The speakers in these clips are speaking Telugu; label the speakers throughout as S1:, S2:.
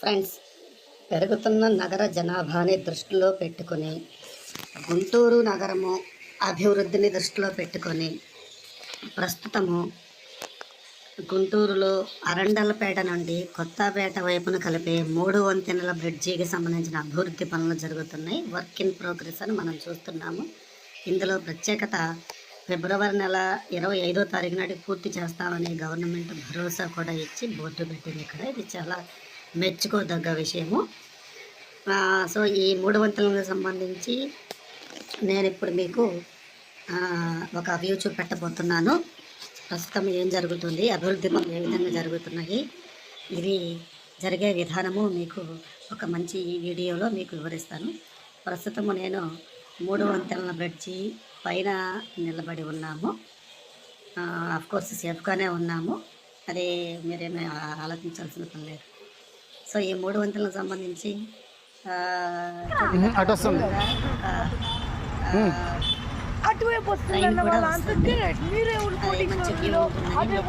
S1: ఫ్రెండ్స్ పెరుగుతున్న నగర జనాభాని దృష్టిలో పెట్టుకొని గుంటూరు నగరము అభివృద్ధిని దృష్టిలో పెట్టుకొని ప్రస్తుతము గుంటూరులో అరండలపేట నుండి కొత్తపేట వైపున కలిపే మూడు వంతెనల బ్రిడ్జికి సంబంధించిన అభివృద్ధి పనులు జరుగుతున్నాయి. వర్క్ ఇన్ ప్రోగ్రెస్ అని మనం చూస్తున్నాము. ఇందులో ప్రత్యేకత ఫిబ్రవరి నెల ఇరవై ఐదో తారీఖు నాటికి పూర్తి చేస్తామని గవర్నమెంట్ భరోసా కూడా ఇచ్చి బోర్డు పెట్టింది ఇక్కడ. ఇది చాలా మెచ్చుకోదగ్గ విషయము. సో ఈ మూడు వంతెనలకు సంబంధించి నేను ఇప్పుడు మీకు ఒక వ్యూ చూపెట్టబోతున్నాను. ప్రస్తుతం ఏం జరుగుతుంది అభివృద్ధి పనులు ఏ విధంగా జరుగుతున్నాయి ఇది జరిగే విధానము మీకు ఒక మంచి వీడియోలో మీకు వివరిస్తాను. ప్రస్తుతము నేను మూడు వంతెనల బ్రిడ్జి పైన నిలబడి ఉన్నాము. కోర్స్ సేఫ్గానే ఉన్నాము. అది మీరేమీ ఆలోచించాల్సిన పని లేదు. సో ఈ మూడు వంతెనలకు సంబంధించి
S2: అటువైపు వస్తుందన్న వాళ్ళ ఆన్సర్ కరెక్ట్ మీరే అటువైపు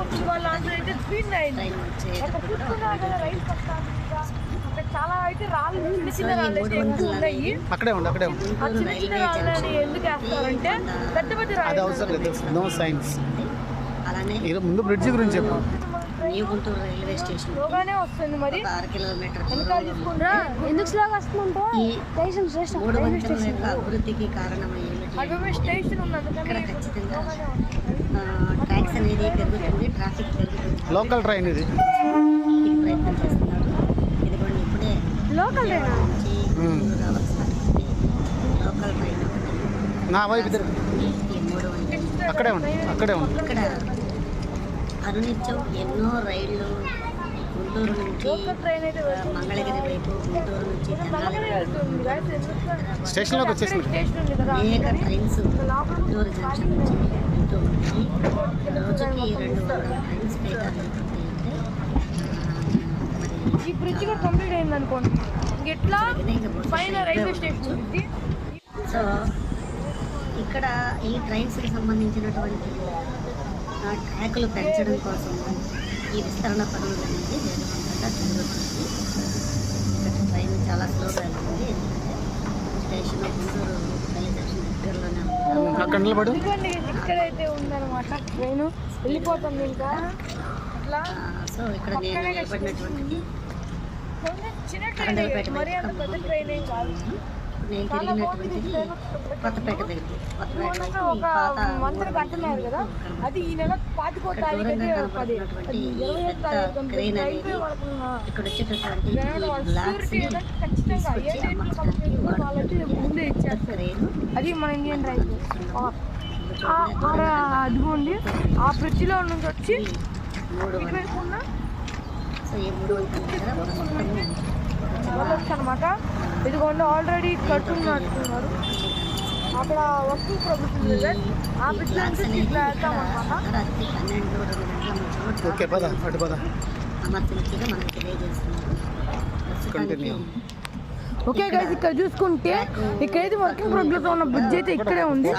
S2: వస్తుంది వాళ్ళ ఆన్సర్ అయితే స్పీడ్ అయింది
S1: ట్రైన్
S2: అక్కడ
S1: వచ్చేటప్పుడు కూడా
S2: చూస్తున్నారు కదా రైలు పట్టాలు ఇంకా. అక్కడ చాలా అయితే రాళ్ళు చిన్న చిన్న రాళ్ళు అయితే ఎక్కువ ఉన్నాయి.
S3: అక్కడే ఉంది అక్కడే ఉంది
S2: ఆ చిన్న చిన్న రాళ్ళని ఎందుకు వేస్తారంటే పెద్ద పెద్ద
S3: అది
S2: రాళ్ళు
S3: అవసరం లేదు నో సైన్స్
S1: అలానే
S3: ముందు బ్రిడ్జి గురించి చెప్పు.
S1: న్యూ గుంటూరు రైల్వే స్టేషన్
S2: వస్తుంది మరి.
S1: అర కిలోమీటర్
S4: ఎందుకు స్లోగా వస్తుందంటే?
S1: ఈ
S4: స్టేషన్ స్టేషన్
S1: మూడు వంతెనల యొక్క అభివృద్ధికి కారణం ఇక్కడ ఖచ్చితంగా ట్యాక్స్ అనేది పెరుగుతుంది ట్రాఫిక్ పెరుగుతుంది.
S3: లోకల్ ట్రైన్ ఇది.
S1: ప్రయత్నం చేస్తున్నారు. ఇదిగోండి ఇప్పుడే
S4: లోకల్
S1: నుంచి లోకల్ ట్రైన్
S3: నా వైపు అక్కడే ఉంది అక్కడే ఉంది
S1: ఇక్కడ అనునిత్యం ఎన్నో రైళ్ళు గుంటూరు నుంచి మంగళగిరి వైపు గుంటూరు నుంచి?
S3: స్టేషన్లోకి వచ్చేసింది
S2: స్టేషన్ ఉంది కదా
S1: అనేక ట్రైన్స్ గుంటూరు జంక్షన్ నుంచి వెళ్తూ ఉంటాయి రోజుకి రెండు వందల ట్రైన్స్ పైగా
S2: ఈ బ్రిడ్జ్ కూడా కంప్లీట్ అయింది అనుకోండి ఎట్లా? పైన రైల్వే స్టేషన్
S1: సో ఇక్కడ ఈ ట్రైన్స్కి సంబంధించినటువంటి ఆ, ట్రాకులు పెంచడం కోసం ఈ విస్తరణ పనులు అనేది వేగవంతంగా జరుగుతుంది. ఇక్కడ ట్రైన్ చాలా స్లోగా వెళ్తుంది ఎందుకంటే స్టేషన్ గుంటూరు రైల్వే స్టేషన్ దగ్గరలోనే ఉంది.
S3: అక్కడ నిలబడు.
S2: ఇదిగోండి ఇక్కడైతే ఉందన్నమాట ట్రైన్. వెళ్ళిపోతుంది ఇంకా. అట్లా
S1: సో ఇక్కడ నేను నిలబడినటువంటి
S2: కొంచెం చిన్న పెద్ద
S1: నేను తిరిగినటువంటిది కొత్తపేట దగ్గర కొత్తపేట
S2: మొన్న
S1: వైపు ఈ
S2: ఒక
S1: పాత
S2: మంత్రి కట్టున్నారు కదా అది ఈ నెల పాతికో తారీఖు అయితే పది అది ఇరవై ఐదు తారీఖు ఉంటుంది.
S1: క్రెయిన్ అనేది
S2: రైల్వే వాళ్ళకున్న
S1: ఇక్కడ వచ్చేటటువంటి బ్లాక్స్ క్రెయిన్
S2: అది మన ఇండియన్ రైల్వే అదిగోండి ఆ బ్రిడ్జిలో నుంచి వచ్చి
S1: మూడు సో ఈ మూడు వందల
S2: వెళ్ళొచ్చు అనమాట ఇదిగోండి ఆల్రెడీ కట్టున్నట్టున్నారు అక్కడ వస్తు ప్రభుత్వం ఆ
S1: బ్లాక్స్
S2: నుంచి ఇట్లా వెళ్తాం అనమాట
S3: ఓకే పద అటు పద.
S1: మనకు తెలియజేస్తున్నారు.
S2: ఓకే గైస్ ఇక్కడ చూసుకుంటే ఇక్కడైతే వర్కింగ్ ప్రోగ్రెస్ ఉన్న బ్రిడ్జ్ అయితే ఇక్కడే ఉంది.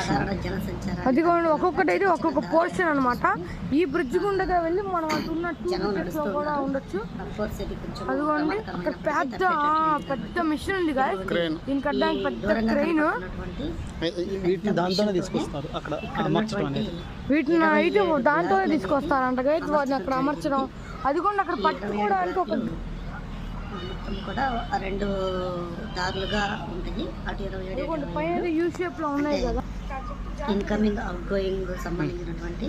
S2: అదిగోండి ఒక్కొక్కటి అయితే ఒక్కొక్క పోర్షన్ అన్నమాట. ఈ బ్రిడ్జ్ గుండగా వెళ్ళి మనం అటు ఉన్న టూ కూడా ఉండొచ్చు. అదిగోండి అక్కడ పెద్ద ఆ, పెద్ద మిషన్ ఉంది గాయస్. దీనికి కట్టడానికి పెద్ద క్రెయిన్
S1: కనపడుతున్నటువంటి
S3: వీటిని దాంతోనే తీసుకొస్తారు అక్కడ అమర్చడం అనేది.
S2: వీటిని అయితే దాంతోనే తీసుకొస్తారంట గైస్ వాటిని అక్కడ అమర్చడం. అది కూడా అక్కడ పట్టుకోవడానికి ఒక
S1: మొత్తం కూడా ఆ రెండు దారులుగా ఉంటాయి. అటు ఇరవై ఏడు ఇన్కమింగ్ అవుట్ గోయింగ్ సంబంధించినటువంటి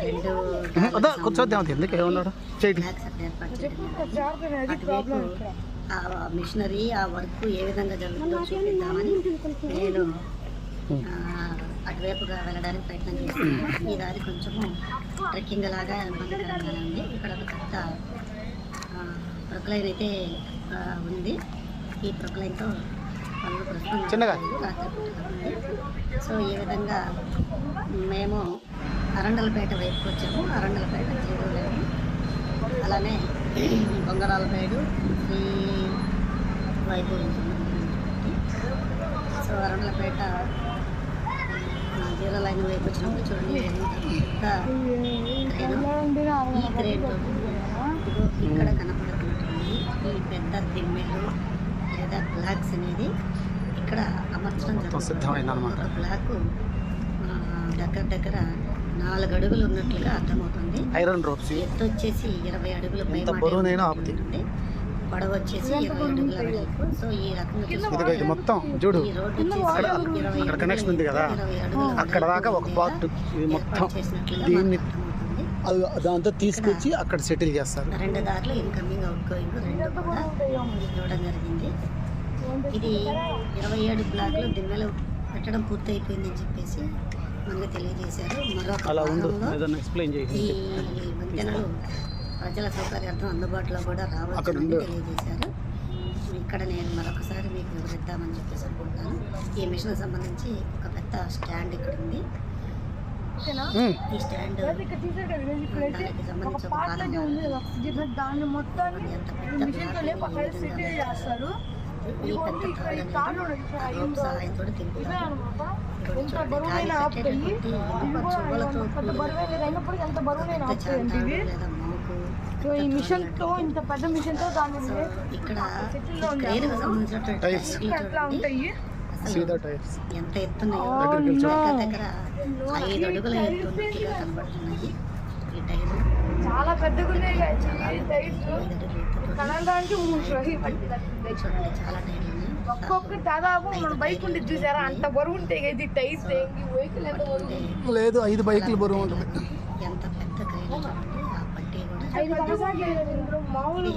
S1: రెండు ఆ మిషనరీ ఆ వర్క్ ఏ విధంగా జరుగుతుందో చూపిద్దామని నేను ఆ, అటువైపుగా వెళ్ళడానికి ప్రయత్నం చేస్తున్నాను. ఈ దారి కొంచెము ట్రెక్కింగ్ లాగా ఉంది. ఇక్కడ ఒక పెద్ద ప్రొక్లైన్ అయితే ఉంది. ఈ ప్రొక్లైన్తో పనులు ప్రస్తుతం సో ఈ విధంగా మేము అరండలపేట వైపుకి వచ్చాము. అరండలపేట చేరువలేము అలానే బొంగరాలపేడు ఈ వైపు సో అరండలపేట జీరో లైన్ వైపు వచ్చినప్పుడు చూడండి ఈ ఇక్కడ కనపడుతున్నటువంటి ఈ పెద్ద దిమ్మెలు లేదా బ్లాక్స్ అనేది ఇక్కడ అమర్చడం జరుగుతుంది. బ్లాక్ దగ్గర దగ్గర నాలుగు అడుగులు ఉన్నట్లుగా అర్థమవుతుంది.
S3: Iron ropes.
S1: ఎత్తు వచ్చేసి ఇరవై అడుగులు. ఉంటుంది. పొడవు వచ్చేసి ఇరవై అడుగుల వెడల్పు సో ఈ రకంగా
S3: మొత్తం చూడు. అక్కడ కనెక్షన్ ఉంది కదా.
S1: ఇరవై అడుగుల
S3: అక్కడ దాకా ఒక పార్ట్ ఇది మొత్తం దీన్ని దాంతో తీసుకొచ్చి అక్కడ సెటిల్ చేస్తారు.
S1: రెండు దారులు ఇన్కమింగ్ అవుట్ గోయింగ్ రెండు కూడా ఇవ్వడం జరిగింది. ఇది ఇరవై ఏడు బ్లాక్లు దిమ్మెలు పెట్టడం పూర్తి అయిపోయిందని చెప్పేసి మనకు తెలియజేశారు. మరొక ఈ వంతెనలు ప్రజల సౌకర్యార్థం అందుబాటులో కూడా
S3: ఉండు.
S1: తెలియజేశారు. ఇక్కడ నేను మరొకసారి మీకు వివరిద్దామని చెప్పేసి అనుకుంటున్నాను. ఈ మిషన్ సంబంధించి ఒక పెద్ద స్టాండ్ ఇక్కడ ఉంది ఈ స్టాండ్.
S2: దాన్ని మొత్తాన్ని మిషన్ పక్కన సెటిల్ చేస్తారు ఎంత ఆపుతాయి పెద్ద బరువే ఎంత ఇవి సో ఈ మిషన్తో ఇంత పెద్ద మిషన్తో దాన్ని
S1: సో ఇక్కడ
S2: ఉంటాయి?
S3: సీదా టైర్స్
S1: ఎంత ఎత్తున్నాయో. దగ్గర
S2: no.
S1: దగ్గర ఐదు అడుగుల ఎత్తు ఉన్నట్లుగా కనబడుతున్నాయి. ఈ టైర్లు
S2: చాలా పెద్దగా ఉన్నాయి
S1: చూడండి చాలా టైర్లు ఉన్నాయి.
S2: ఒక్కొక్క దాదాపు మన బైక్ ఉండి చూసారా? అంత బరువు ఉంటాయి కదా ఈ టైర్స్ ఈ వెహికల్ ఎంత బరువు?
S3: లేదు ఐదు బైకులు బరువు ఉంటుంది.
S1: ఎంత పెద్ద క్రేన్ ఆ పట్టి కూడా
S2: మామూలు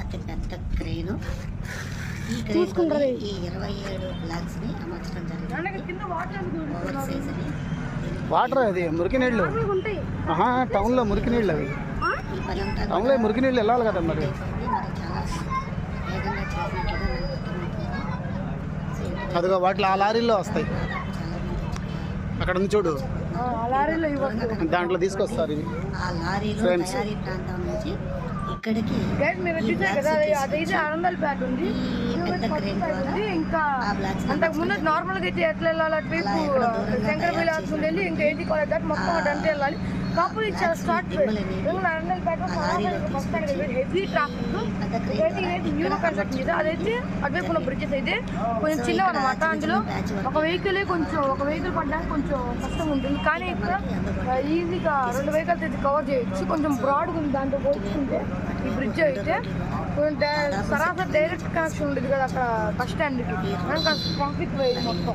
S1: అతి పెద్ద క్రేను ఈ క్రేన్ ఈ ఇరవై ఏడు బ్లాక్స్ని అమర్చడం
S2: దానికి
S1: జరిగింది
S2: కింద వాటర్
S3: అది మురికి నీళ్ళు. టౌన్లో మురికి నీళ్ళు అవి. టౌన్లో మురికి నీళ్ళు వెళ్ళాలి కదా మరి. అదిగో వాటిలో ఆ లారీల్లో వస్తాయి
S1: దాదాపు చాలా మంది వచ్చారు.
S3: అక్కడ ఉంది చూడు. దాంట్లో తీసుకొస్తారు ఇవి.
S1: నుంచి ఇక్కడికి
S2: ఇంకా అంతకు ముందు నార్మల్గా అయితే ఎట్లా వెళ్ళాలి శంకర వెళ్ళి ఇంకా ఏంటి కాలేజ్ మొత్తం అటు అంటే వెళ్ళాలి. ఇది చాలా స్టార్ట్ బ్యాగ్ హెవీ ట్రాఫిక్ అయితే న్యూ కన్స్ట్రక్షన్ ఇది? అదైతే అటువైపు ఉన్న బ్రిడ్జెస్ అయితే కొంచెం చిన్న అనమాట అందులో ఒక వెహికల్ కొంచెం ఒక వెహికల్ పడడానికి కొంచెం కష్టం ఉంటుంది. కానీ ఇక్కడ ఈజీగా రెండు వెహికల్స్ అయితే కవర్ చేయొచ్చు. కొంచెం బ్రాడ్గా ఉంది దాంతో పోల్చుకుంటే ఈ బ్రిడ్జ్ అయితే సరాసరి డైరెక్ట్ కనెక్షన్ ఉంటుంది కదా అక్కడ బస్ స్టాండ్కి కాస్త ట్రాఫిక్ వేది మొత్తం.